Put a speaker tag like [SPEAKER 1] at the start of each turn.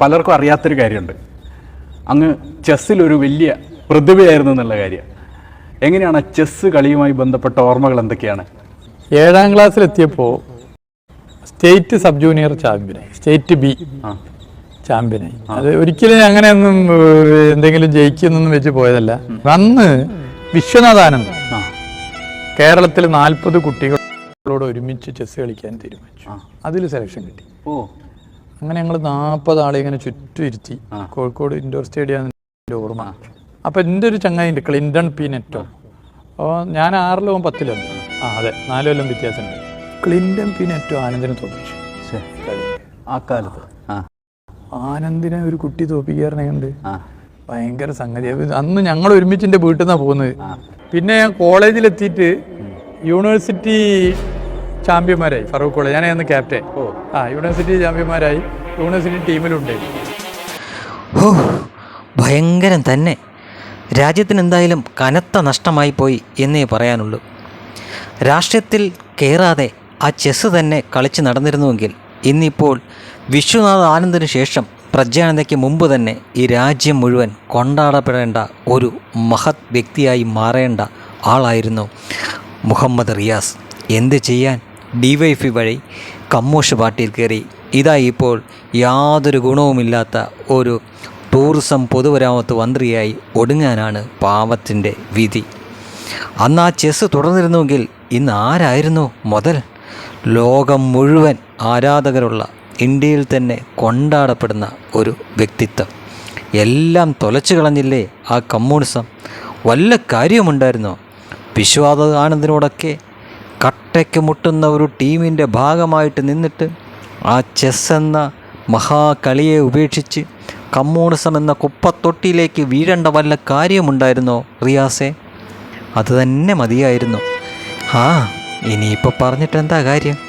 [SPEAKER 1] പലർക്കും അറിയാത്തൊരു കാര്യമുണ്ട്. അങ്ങ് ചെസ്സിലൊരു വലിയ പ്രതിഭയായിരുന്നു എന്നുള്ള കാര്യം. എങ്ങനെയാണ് ചെസ്സ് കളിയുമായി ബന്ധപ്പെട്ട ഓർമ്മകൾ എന്തൊക്കെയാണ്?
[SPEAKER 2] ഏഴാം ക്ലാസ്സിലെത്തിയപ്പോൾ സ്റ്റേറ്റ് സബ് ജൂനിയർ ചാമ്പ്യനായി. സ്റ്റേറ്റ് ബി ചാമ്പ്യനായി. അത് ഒരിക്കലും അങ്ങനെയൊന്നും എന്തെങ്കിലും ജയിക്കുന്നൊന്നും വെച്ച് പോയതല്ല. അന്ന് വിശ്വനാഥാനന്ദ കേരളത്തിൽ നാൽപ്പത് കുട്ടികളോട് ഒരുമിച്ച് ചെസ് കളിക്കാൻ തീരുമാനിച്ചു. അതിൽ സെലക്ഷൻ കിട്ടി.
[SPEAKER 1] ഓ.
[SPEAKER 2] അങ്ങനെ ഞങ്ങൾ നാൽപ്പത് ആളെ ഇങ്ങനെ ചുറ്റും ഇരുത്തി. കോഴിക്കോട് ഇൻഡോർ സ്റ്റേഡിയം ഓർമ്മ. അപ്പം എന്റെ ഒരു ചങ്ങായിണ്ട് ക്ലിൻഡൺ പി നെറ്റോ. അപ്പോൾ ഞാൻ ആറിലോ പത്തിലും ആ അതെ നാല് കൊല്ലം വ്യത്യാസമുണ്ട്. ക്ലിൻഡൺ പി നെറ്റോ ആനന്ദിനെ തോപ്പിച്ചു.
[SPEAKER 1] ആ കാലത്ത്.
[SPEAKER 2] ആനന്ദിനെ ഒരു കുട്ടി തോപ്പിക്കാറുണ്ട് ഭയങ്കര സംഗതി. അന്ന് ഞങ്ങൾ ഒരുമിച്ചിന്റെ എന്റെ വീട്ടിൽ നിന്നാണ് പോകുന്നത് പിന്നെ ഞാൻ കോളേജിലെത്തിയിട്ട് യൂണിവേഴ്സിറ്റി ചാമ്പ്യന്മാരായി ഫറൂഖ് കോളേജ്. ഞാൻ അന്ന് ക്യാപ്റ്റൻ
[SPEAKER 1] ഓ.
[SPEAKER 2] ആ യൂണിവേഴ്സിറ്റി ചാമ്പ്യന്മാരായി യൂണിവേഴ്സിറ്റി ടീമിലുണ്ട്
[SPEAKER 3] ഓ ഭയങ്കരം തന്നെ. രാജ്യത്തിന് എന്തായാലും കനത്ത നഷ്ടമായി പോയി എന്നേ പറയാനുള്ളൂ. രാഷ്ട്രീയത്തിൽ കയറാതെ ആ ചെസ് തന്നെ കളിച്ച് നടന്നിരുന്നുവെങ്കിൽ ഇന്നിപ്പോൾ വിശ്വനാഥ് ആനന്ദിന് ശേഷം പ്രജ്ഞാനന്ദയ്ക്ക് മുമ്പ് തന്നെ ഈ രാജ്യം മുഴുവൻ കൊണ്ടാടപ്പെടേണ്ട ഒരു മഹത് വ്യക്തിയായി മാറേണ്ട ആളായിരുന്നു മുഹമ്മദ് റിയാസ്. എന്ത് ചെയ്യാൻ? ഡിവൈഫി വഴി കമ്മോഷ് പാർട്ടിയിൽ കയറി. ഇതാ ഇപ്പോൾ യാതൊരു ഗുണവുമില്ലാത്ത ഒരു ടൂറിസം പൊതുമരാമത്ത് മന്ത്രിയായി ഒടുങ്ങാനാണ് പാവത്തിന്റെ വിധി. അന്ന് ആ ചെസ്സ് തുടർന്നിരുന്നുവെങ്കിൽ ഇന്ന് ആരായിരുന്നു മുതൽ? ലോകം മുഴുവൻ ആരാധകരുള്ള ഇന്ത്യയിൽ തന്നെ കൊണ്ടാടപ്പെടുന്ന ഒരു വ്യക്തിത്വം. എല്ലാം തൊലച്ചു കളഞ്ഞില്ലേ ആ കമ്മ്യൂണിസം? വല്ല കാര്യമുണ്ടായിരുന്നോ? വിശ്വാസ ആനന്ദിനോടൊക്കെ കട്ടയ്ക്ക് മുട്ടുന്ന ഒരു ടീമിന്റെ ഭാഗമായിട്ട് നിന്നിട്ട് ആ ചെസ് എന്ന മഹാകളിയെ ഉപേക്ഷിച്ച് കമ്മ്യൂണിസം എന്ന കുപ്പത്തൊട്ടിയിലേക്ക് വീഴേണ്ട വല്ല കാര്യമുണ്ടായിരുന്നോ റിയാസെ? അതുതന്നെ മതിയായിരുന്നു. ആ ഇനിയിപ്പോൾ പറഞ്ഞിട്ട് എന്താ കാര്യം?